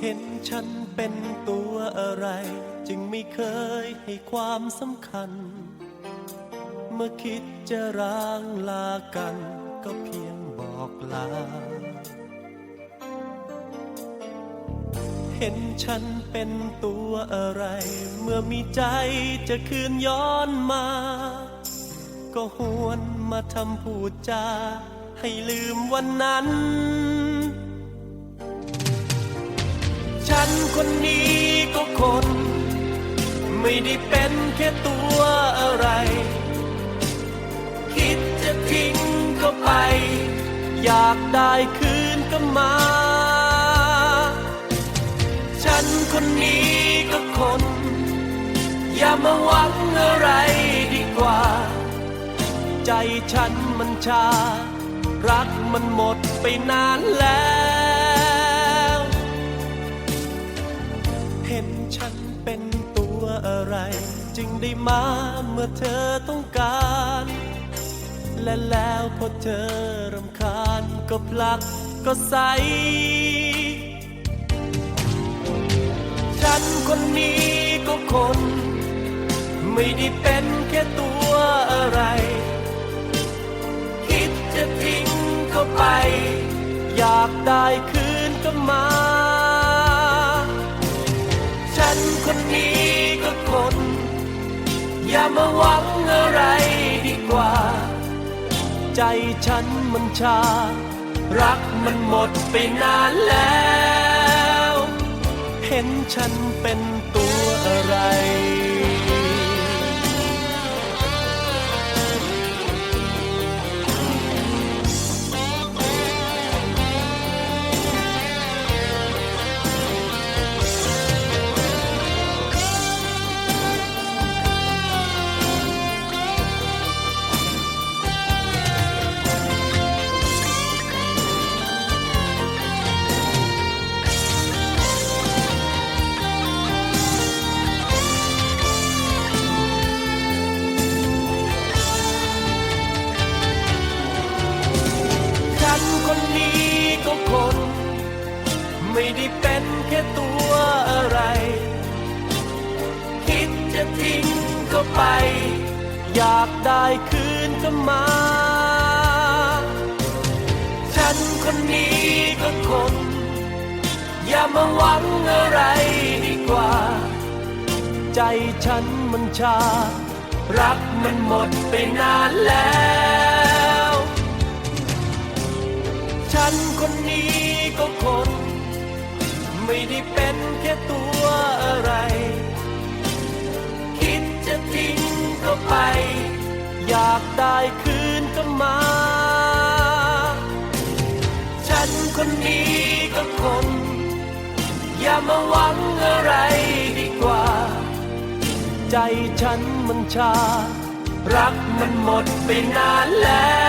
เห็นฉันเป็นตัวอะไร จึงไม่เคยให้ความสำคัญ เมื่อคิดจะร้างลากัน ก็เพียงบอกลา เห็นฉันเป็นตัวอะไร เมื่อมีใจจะคืนย้อนมา ก็หวนมาทำพูดจาให้ลืมวันนั้น ฉันคนนี้ก็คน ไม่ได้เป็นแค่ตัวอะไร คิดจะทิ้งก็ไป อยากได้คืนก็มา ฉันคนนี้ก็คน อย่ามาหวังอะไรดีกว่า ใจฉันมันชา รักมันหมดไปนานแล้ว เห็นฉันเป็นตัวอะไร จึงได้มาเมื่อเธอต้องการ และแล้วพอเธอรำคาญก็ผลักก็ใส ฉันคนนี้ก็คน ไม่ได้เป็นแค่ตัวอะไร คิดจะทิ้งเขาไป อยากได้คืน อย่ามาหวังอะไรดีกว่า ใจฉันมันชา รักมันหมดไปนานแล้ว เห็นฉันเป็นตัวอะไร ก็คน ไม่ได้เป็นแค่ตัวอะไร คิดจะทิ้งก็ไป อยากได้คืนก็มา ฉันคนนี้ก็คน อย่ามาหวังอะไรดีกว่า ใจฉันมันชา รักมันหมดไปนานแล้ว ฉันคนนี้ก็คน ไม่ได้เป็นแค่ตัวอะไร คิดจะทิ้งก็ไป อยากได้คืนก็มา ฉันคนนี้ก็คน อย่ามาหวังอะไรดีกว่า ใจฉันมันชา รักมันหมดไปนานแล้ว